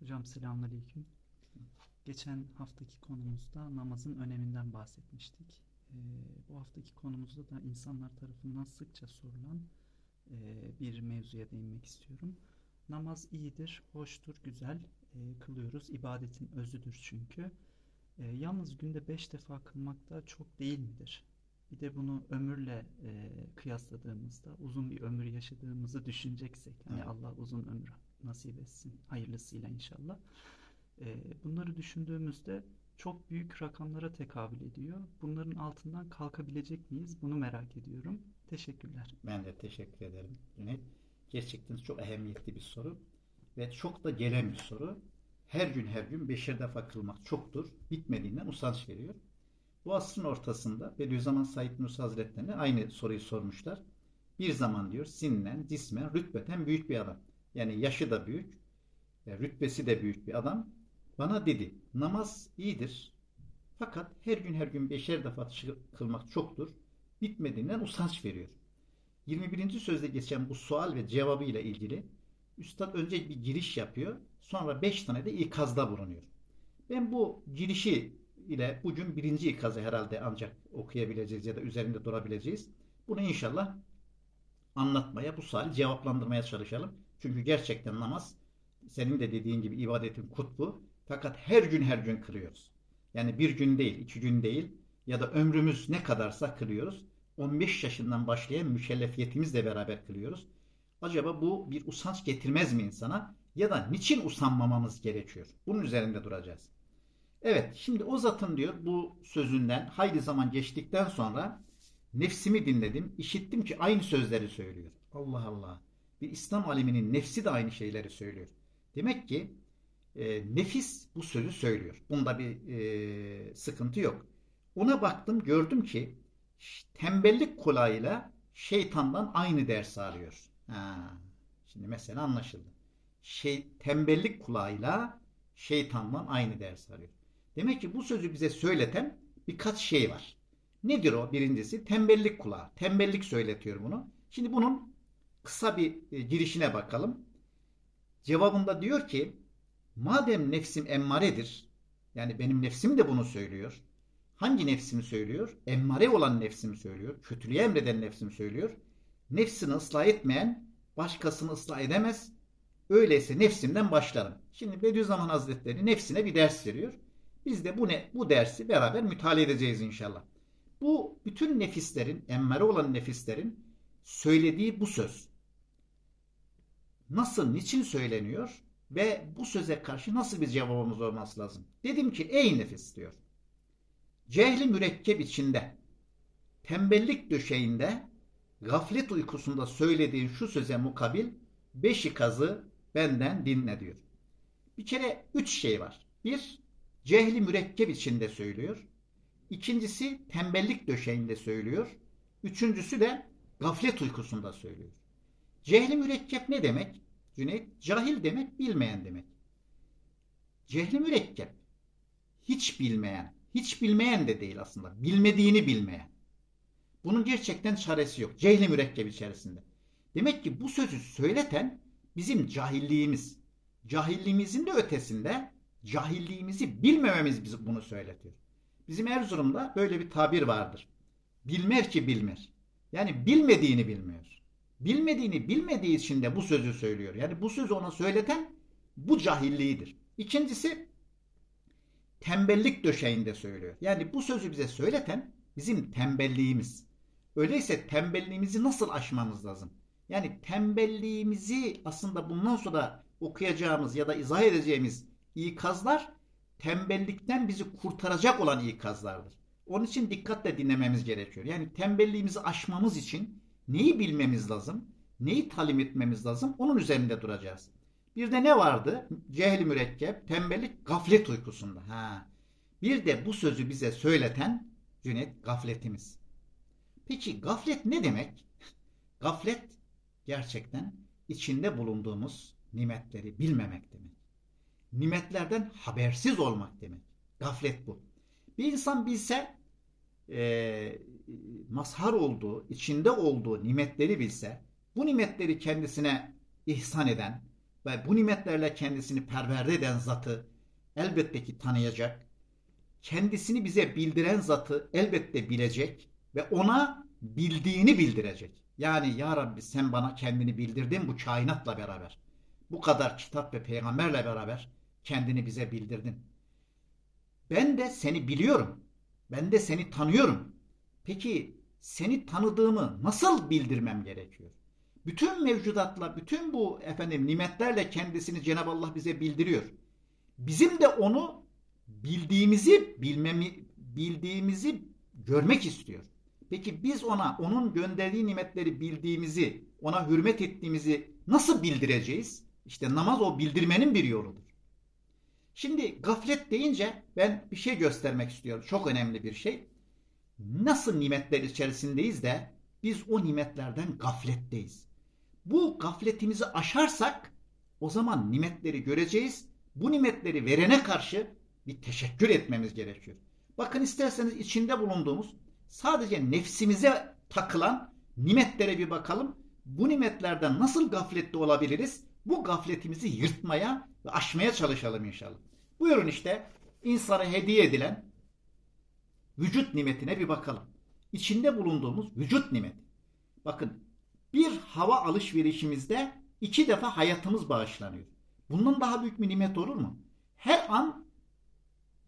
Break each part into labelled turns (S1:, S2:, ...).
S1: Hocam selamünaleyküm. Geçen haftaki konumuzda namazın öneminden bahsetmiştik. Ee, bu haftaki konumuzda da insanlar tarafından sıkça sorulan e, bir mevzuya değinmek istiyorum. Namaz iyidir, hoştur, güzel e, kılıyoruz. İbadetin özüdür çünkü. E, yalnız günde beş defa kılmak da çok değil midir? Bir de bunu ömürle e, kıyasladığımızda uzun bir ömür yaşadığımızı düşüneceksek, hani
S2: Evet.
S1: Allah uzun ömür nasip etsin hayırlısıyla inşallah. E, bunları düşündüğümüzde çok büyük rakamlara tekabül ediyor. Bunların altından kalkabilecek miyiz? Bunu merak ediyorum. Teşekkürler.
S2: Ben de teşekkür ederim Cüneyt. Gerçekten çok ehemmiyetli bir soru ve çok da gelen bir soru. Her gün her gün beşer defa kılmak çoktur. Bitmediğinden usanç veriyor. Bu asrın ortasında Bediüzzaman Said Nursi Hazretleri'ne aynı soruyu sormuşlar. Bir zaman diyor sinnen, cismen, rütbeten büyük bir adam. Yani yaşı da büyük, e, rütbesi de büyük bir adam. Bana dedi namaz iyidir. Fakat her gün her gün beşer defa kılmak çoktur. Bitmediğinden usanç veriyor. 21. sözde geçen bu sual ve cevabı ile ilgili Üstad önce bir giriş yapıyor. Sonra 5 tane de ikazda bulunuyor. Ben bu girişi ile bugün birinci ikazı herhalde ancak okuyabileceğiz ya da üzerinde durabileceğiz. Bunu inşallah anlatmaya, bu suali cevaplandırmaya çalışalım. Çünkü gerçekten namaz senin de dediğin gibi ibadetin kutbu. Fakat her gün her gün kırıyoruz. Yani bir gün değil, iki gün değil ya da ömrümüz ne kadarsa kırıyoruz. 15 yaşından başlayan mükellefiyetimiz beraber kılıyoruz. Acaba bu bir usanç getirmez mi insana? Ya da niçin usanmamamız gerekiyor? Bunun üzerinde duracağız. Evet, şimdi o zatın diyor bu sözünden hayli zaman geçtikten sonra nefsimi dinledim. işittim ki aynı sözleri söylüyor. Allah Allah. Bir İslam aliminin nefsi de aynı şeyleri söylüyor. Demek ki e, nefis bu sözü söylüyor. Bunda bir e, sıkıntı yok. Ona baktım gördüm ki tembellik kulağıyla şeytandan aynı ders alıyor. Ha, şimdi mesela anlaşıldı. Şey, tembellik kulağıyla şeytandan aynı ders alıyor. Demek ki bu sözü bize söyleten birkaç şey var. Nedir o? Birincisi tembellik kulağı. Tembellik söyletiyor bunu. Şimdi bunun kısa bir e, girişine bakalım. Cevabında diyor ki madem nefsim emmaredir yani benim nefsim de bunu söylüyor. Hangi nefsimi söylüyor? Emmare olan nefsimi söylüyor. Kötülüğü emreden nefsimi söylüyor. Nefsini ıslah etmeyen başkasını ıslah edemez. Öyleyse nefsimden başlarım. Şimdi Bediüzzaman Hazretleri nefsine bir ders veriyor. Biz de bu ne bu dersi beraber mütalaa edeceğiz inşallah. Bu bütün nefislerin, emmare olan nefislerin söylediği bu söz. Nasıl, niçin söyleniyor ve bu söze karşı nasıl bir cevabımız olması lazım? Dedim ki ey nefis diyor. Cehli mürekkep içinde, tembellik döşeğinde, gaflet uykusunda söylediğin şu söze mukabil beş ikazı benden dinle diyor. Bir kere üç şey var. Bir, cehli mürekkep içinde söylüyor. İkincisi tembellik döşeğinde söylüyor. Üçüncüsü de gaflet uykusunda söylüyor. Cehli mürekkep ne demek? Cüneyt, cahil demek bilmeyen demek. Cehli mürekkep hiç bilmeyen, hiç bilmeyen de değil aslında. Bilmediğini bilmeyen. Bunun gerçekten çaresi yok. Cehli mürekkep içerisinde. Demek ki bu sözü söyleten bizim cahilliğimiz. Cahilliğimizin de ötesinde cahilliğimizi bilmememiz bizi bunu söyletiyor. Bizim Erzurum'da böyle bir tabir vardır. Bilmer ki bilmer. Yani bilmediğini bilmiyor. Bilmediğini bilmediği için de bu sözü söylüyor. Yani bu sözü ona söyleten bu cahilliğidir. İkincisi tembellik döşeğinde söylüyor. Yani bu sözü bize söyleten bizim tembelliğimiz. Öyleyse tembelliğimizi nasıl aşmamız lazım? Yani tembelliğimizi aslında bundan sonra okuyacağımız ya da izah edeceğimiz ikazlar tembellikten bizi kurtaracak olan ikazlardır. Onun için dikkatle dinlememiz gerekiyor. Yani tembelliğimizi aşmamız için neyi bilmemiz lazım? Neyi talim etmemiz lazım? Onun üzerinde duracağız. Bir de ne vardı? Cehli mürekkep, tembellik, gaflet uykusunda. Ha. Bir de bu sözü bize söyleten Cüneyt gafletimiz. Peki gaflet ne demek? Gaflet gerçekten içinde bulunduğumuz nimetleri bilmemek demek. Nimetlerden habersiz olmak demek. Gaflet bu. Bir insan bilse e, mazhar olduğu, içinde olduğu nimetleri bilse, bu nimetleri kendisine ihsan eden, ve bu nimetlerle kendisini perverde eden zatı elbette ki tanıyacak. Kendisini bize bildiren zatı elbette bilecek ve ona bildiğini bildirecek. Yani ya Rabbi sen bana kendini bildirdin bu kainatla beraber. Bu kadar kitap ve peygamberle beraber kendini bize bildirdin. Ben de seni biliyorum. Ben de seni tanıyorum. Peki seni tanıdığımı nasıl bildirmem gerekiyor? Bütün mevcudatla, bütün bu efendim nimetlerle kendisini Cenab-ı Allah bize bildiriyor. Bizim de onu bildiğimizi bilmemi bildiğimizi görmek istiyor. Peki biz ona onun gönderdiği nimetleri bildiğimizi, ona hürmet ettiğimizi nasıl bildireceğiz? İşte namaz o bildirmenin bir yoludur. Şimdi gaflet deyince ben bir şey göstermek istiyorum. Çok önemli bir şey. Nasıl nimetler içerisindeyiz de biz o nimetlerden gafletteyiz. Bu gafletimizi aşarsak o zaman nimetleri göreceğiz. Bu nimetleri verene karşı bir teşekkür etmemiz gerekiyor. Bakın isterseniz içinde bulunduğumuz sadece nefsimize takılan nimetlere bir bakalım. Bu nimetlerden nasıl gafletli olabiliriz? Bu gafletimizi yırtmaya ve aşmaya çalışalım inşallah. Buyurun işte insana hediye edilen vücut nimetine bir bakalım. İçinde bulunduğumuz vücut nimeti. Bakın bir hava alışverişimizde iki defa hayatımız bağışlanıyor. Bundan daha büyük bir nimet olur mu? Her an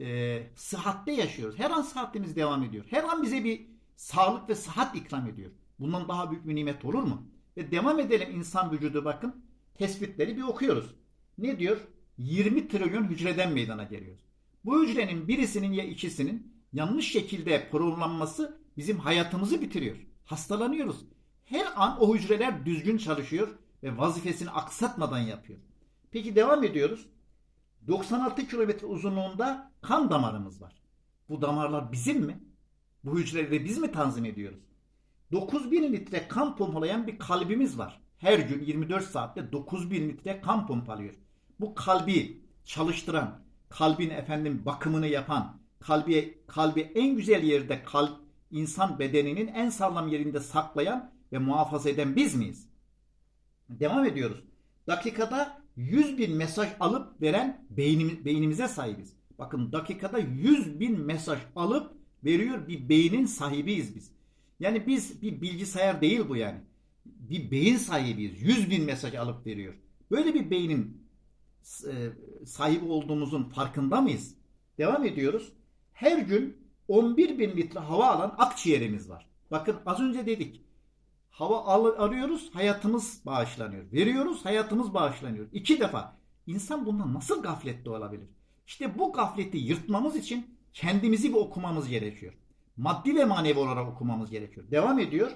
S2: e, sıhhatte yaşıyoruz. Her an sıhhatimiz devam ediyor. Her an bize bir sağlık ve sıhhat ikram ediyor. Bundan daha büyük bir nimet olur mu? Ve devam edelim insan vücudu bakın. Tespitleri bir okuyoruz. Ne diyor? 20 trilyon hücreden meydana geliyoruz. Bu hücrenin birisinin ya ikisinin yanlış şekilde programlanması bizim hayatımızı bitiriyor. Hastalanıyoruz. Her an o hücreler düzgün çalışıyor ve vazifesini aksatmadan yapıyor. Peki devam ediyoruz. 96 kilometre uzunluğunda kan damarımız var. Bu damarlar bizim mi? Bu hücreleri biz mi tanzim ediyoruz? 9000 litre kan pompalayan bir kalbimiz var. Her gün 24 saatte 9000 litre kan pompalıyor. Bu kalbi çalıştıran, kalbin efendim bakımını yapan, kalbi kalbi en güzel yerde kalp insan bedeninin en sağlam yerinde saklayan ve muhafaza eden biz miyiz? Devam ediyoruz. Dakikada 100 bin mesaj alıp veren beynimiz, beynimize sahibiz. Bakın dakikada 100 bin mesaj alıp veriyor bir beynin sahibiyiz biz. Yani biz bir bilgisayar değil bu yani. Bir beyin sahibiyiz. 100 bin mesaj alıp veriyor. Böyle bir beynin e, sahibi olduğumuzun farkında mıyız? Devam ediyoruz. Her gün 11 bin litre hava alan akciğerimiz var. Bakın az önce dedik. Hava al- arıyoruz, hayatımız bağışlanıyor. Veriyoruz, hayatımız bağışlanıyor. İki defa. İnsan bundan nasıl gafletli olabilir? İşte bu gafleti yırtmamız için kendimizi bir okumamız gerekiyor. Maddi ve manevi olarak okumamız gerekiyor. Devam ediyor.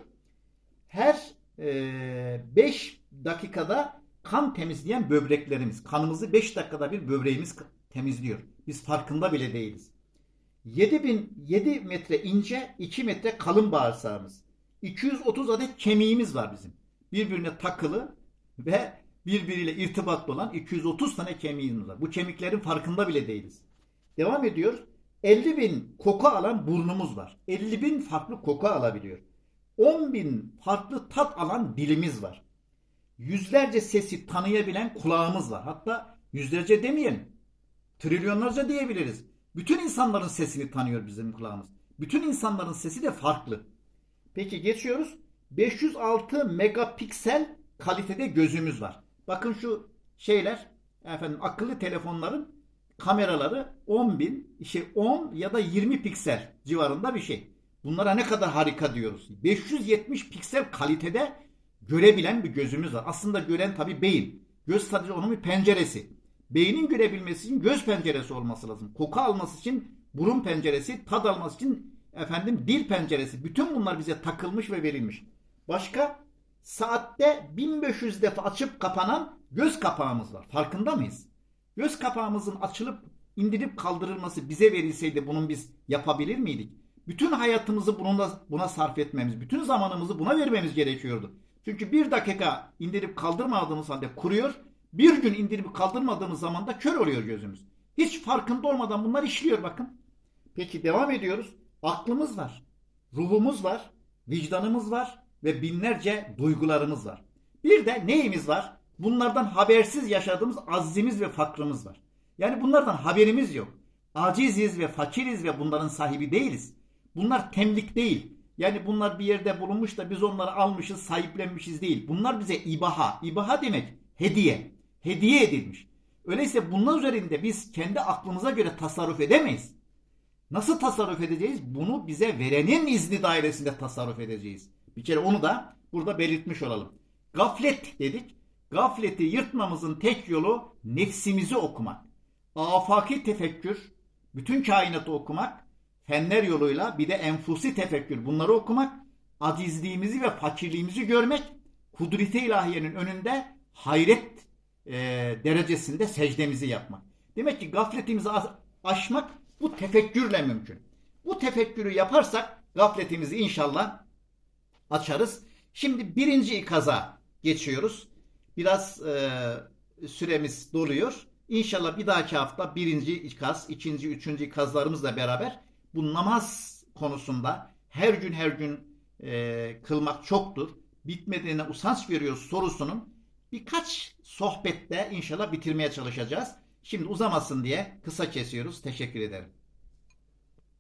S2: Her 5 dakikada kan temizleyen böbreklerimiz. Kanımızı 5 dakikada bir böbreğimiz temizliyor. Biz farkında bile değiliz. 7000 7 metre ince, 2 metre kalın bağırsağımız. 230 adet kemiğimiz var bizim. Birbirine takılı ve birbiriyle irtibatlı olan 230 tane kemiğimiz var. Bu kemiklerin farkında bile değiliz. Devam ediyor. 50 bin koku alan burnumuz var. 50 bin farklı koku alabiliyor. 10 bin farklı tat alan dilimiz var. Yüzlerce sesi tanıyabilen kulağımız var. Hatta yüzlerce demeyelim. Trilyonlarca diyebiliriz. Bütün insanların sesini tanıyor bizim kulağımız. Bütün insanların sesi de farklı. Peki geçiyoruz. 506 megapiksel kalitede gözümüz var. Bakın şu şeyler efendim akıllı telefonların kameraları 10 bin, işte 10 ya da 20 piksel civarında bir şey. Bunlara ne kadar harika diyoruz. 570 piksel kalitede görebilen bir gözümüz var. Aslında gören tabi beyin. Göz sadece onun bir penceresi. Beynin görebilmesi için göz penceresi olması lazım. Koku alması için burun penceresi, tad alması için efendim dil penceresi. Bütün bunlar bize takılmış ve verilmiş. Başka saatte 1500 defa açıp kapanan göz kapağımız var. Farkında mıyız? Göz kapağımızın açılıp indirip kaldırılması bize verilseydi bunun biz yapabilir miydik? Bütün hayatımızı bununla, buna sarf etmemiz, bütün zamanımızı buna vermemiz gerekiyordu. Çünkü bir dakika indirip kaldırmadığımız halde kuruyor, bir gün indirip kaldırmadığımız zaman da kör oluyor gözümüz. Hiç farkında olmadan bunlar işliyor bakın. Peki devam ediyoruz. Aklımız var, ruhumuz var, vicdanımız var ve binlerce duygularımız var. Bir de neyimiz var? Bunlardan habersiz yaşadığımız aczimiz ve fakrımız var. Yani bunlardan haberimiz yok. Aciziz ve fakiriz ve bunların sahibi değiliz. Bunlar temlik değil. Yani bunlar bir yerde bulunmuş da biz onları almışız, sahiplenmişiz değil. Bunlar bize ibaha. İbaha demek hediye. Hediye edilmiş. Öyleyse bunlar üzerinde biz kendi aklımıza göre tasarruf edemeyiz. Nasıl tasarruf edeceğiz? Bunu bize verenin izni dairesinde tasarruf edeceğiz. Bir kere onu da burada belirtmiş olalım. Gaflet dedik. Gafleti yırtmamızın tek yolu nefsimizi okumak. Afaki tefekkür, bütün kainatı okumak, fenler yoluyla bir de enfusi tefekkür bunları okumak, acizliğimizi ve fakirliğimizi görmek, kudreti ilahiyenin önünde hayret e, derecesinde secdemizi yapmak. Demek ki gafletimizi aşmak bu tefekkürle mümkün. Bu tefekkürü yaparsak gafletimizi inşallah açarız. Şimdi birinci ikaza geçiyoruz. Biraz e, süremiz doluyor. İnşallah bir dahaki hafta birinci ikaz, ikinci, üçüncü ikazlarımızla beraber bu namaz konusunda her gün her gün e, kılmak çoktur. Bitmediğine usanç veriyor sorusunun birkaç sohbette inşallah bitirmeye çalışacağız. Şimdi uzamasın diye kısa kesiyoruz. Teşekkür ederim.